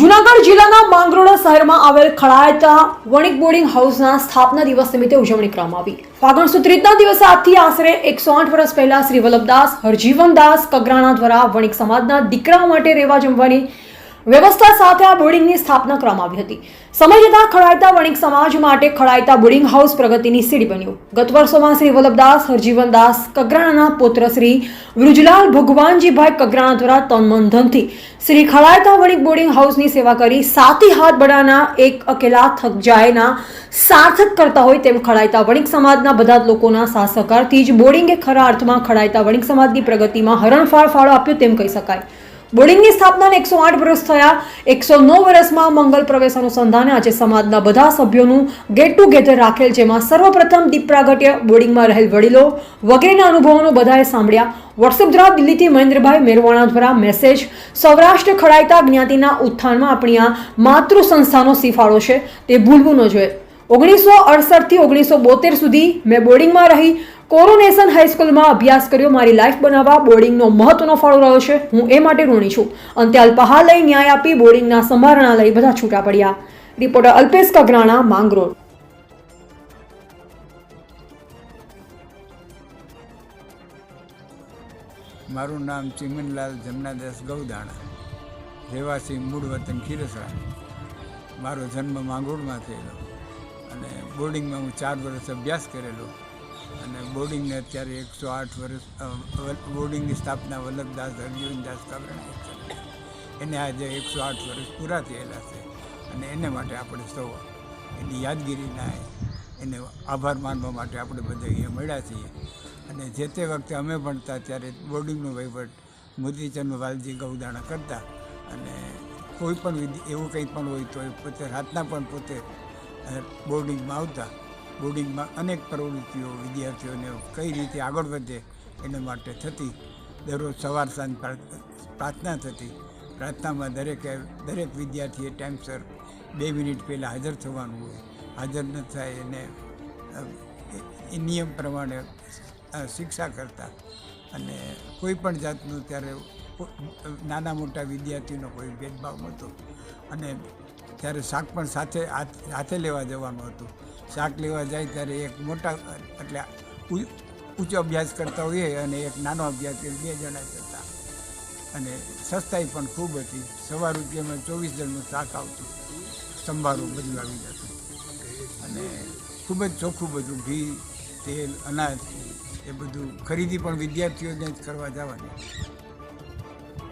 જુનાગઢ જિલ્લાના માંગરોળા શહેરમાં આવેલ ખળાયતા વણિક બોર્ડિંગ હાઉસના સ્થાપના દિવસ નિમિત્તે ઉજવણી કરવામાં આવી. ફાગણ સુદ ત્રીજના દિવસે આજથી આશરે એકસો આઠ વર્ષ પહેલા શ્રી વલ્લભદાસ હરજીવનદાસ કગરાણા દ્વારા વણિક સમાજના દીકરાઓ માટે રહેવા જમવાની વ્યવસ્થા સાથે આ બોર્ડિંગની સ્થાપના કરવામાં આવી હતી. સમય જતાં ખડાયતા વણિક સમાજ માટે ખડાયતા બોર્ડિંગ હાઉસ પ્રગતિની સીડી બન્યું. ગત વર્ષોમાં શ્રી વલ્લભદાસ હરજીવનદાસ કગરાણાના પુત્ર શ્રી વૃજલાલ ભગવાનજીભાઈ કગરાણા દ્વારા તન ધનથી શ્રી ખડાયતા વણિક બોર્ડિંગ હાઉસની સેવા કરી સાતી હાથ બડાના એક અકેલા થક જાયના સાર્થક કરતા હોય તેમ ખડાયતા વણિક સમાજના બધા જ લોકોના સાથ જ બોર્ડિંગે ખરા અર્થમાં ખડાયતા વણિક સમાજની પ્રગતિમાં હરણફાળ ફાળો આપ્યો તેમ કહી શકાય. બોર્ડિંગની સ્થાપનાને એકસો આઠ વર્ષ થયા. એકસો નવ વર્ષમાં મંગલ પ્રવેશ અનુસંધાને આજે સમાજના બધા સભ્યોનું ગેટ ટુગેધર રાખેલ જેમાં સર્વપ્રથમ દીપ બોર્ડિંગમાં રહેલ વડીલો વગેરેના અનુભવોનો બધાએ સાંભળ્યા. વોટ્સએપ દ્વારા દિલ્હીથી મહેન્દ્રભાઈ મેરવાણા દ્વારા મેસેજ સૌરાષ્ટ્ર ખડાયતા જ્ઞાતિના ઉત્થાનમાં આપણી આ માતૃ સંસ્થાનો સિફાળો છે. તે ભૂલવું ન જોઈએ. ઓગણીસો અડસઠથી ઓગણીસો બોતેર સુધી મેં બોર્ડિંગમાં રહી. કોરોનેશન હાઈસ્કૂલમાં અભ્યાસ કર્યો, મારી લાઈફ બનાવવા. બોર્ડિંગનો મહત્વનો ફાળો રહ્યો છે. હું એ માટે ઋણી છું. અંતે અલ્પહાર લઈ ન્યાય આપી બોર્ડિંગના સંભારણા લઈ બધા છૂટા પડ્યા. રિપોર્ટર અલ્પેશ કગરાણા, માંગરોળ. મારું નામ ચિમનલાલ જમનાદાસ ગૌદાણા. રહેવાસી મૂળ વતન ખીરસરા. મારો જન્મ માંગરોળમાં થયેલો. અને બોર્ડિંગમાં હું ચાર વર્ષ અભ્યાસ કરેલો. અને બોર્ડિંગને અત્યારે એકસો આઠ વર્ષ બોર્ડિંગની સ્થાપના વલ્લભદાસ હરજીવનદાસ કાબરાણી એને આજે એકસો આઠ વર્ષ પૂરા થયેલા છે. અને એને માટે આપણે સૌ એની યાદગીરીના એને આભાર માનવા માટે આપણે બધા અહીંયા મળ્યા છીએ. અને જે તે વખતે અમે ભણતા ત્યારે બોર્ડિંગનો વહીવટ મોતીચંદ વાલજી ગૌદાણા કરતા. અને કોઈ પણ એવું કંઈ પણ હોય તો એ પોતે રાતના પણ પોતે બોર્ડિંગમાં આવતા. બોર્ડિંગમાં અનેક પ્રવૃત્તિઓ વિદ્યાર્થીઓને કઈ રીતે આગળ વધે એના માટે થતી. દરરોજ સવાર સાંજ પ્રા- પ્રાર્થના થતી. પ્રાર્થનામાં દરેકે, દરેક વિદ્યાર્થીએ ટાઈમસર બે મિનિટ પહેલાં હાજર થવાનું હોય. હાજર ન થાય એને એ નિયમ પ્રમાણે શિક્ષા કરતા. અને કોઈ પણ જાતનું ત્યારે નાના મોટા વિદ્યાર્થીનો કોઈ ભેદભાવ નહોતો. અને ત્યારે શાક પણ સાથે સાથે લેવા જવાનું હતું. શાક લેવા જાય ત્યારે એક મોટા એટલે ઉચ્ચ અભ્યાસ કરતા હોઈએ અને એક નાનો અભ્યાસ કરી બે જણા કરતા. અને સસ્તાઈ પણ ખૂબ હતી. સવા રૂપિયામાં ચોવીસ જણનું શાક આવતું. સંભારો બધું આવી જતું. અને ખૂબ જ ચોખ્ખું બધું ઘી, તેલ, અનાજ એ બધું ખરીદી પણ વિદ્યાર્થીઓને જ કરવા જવાની.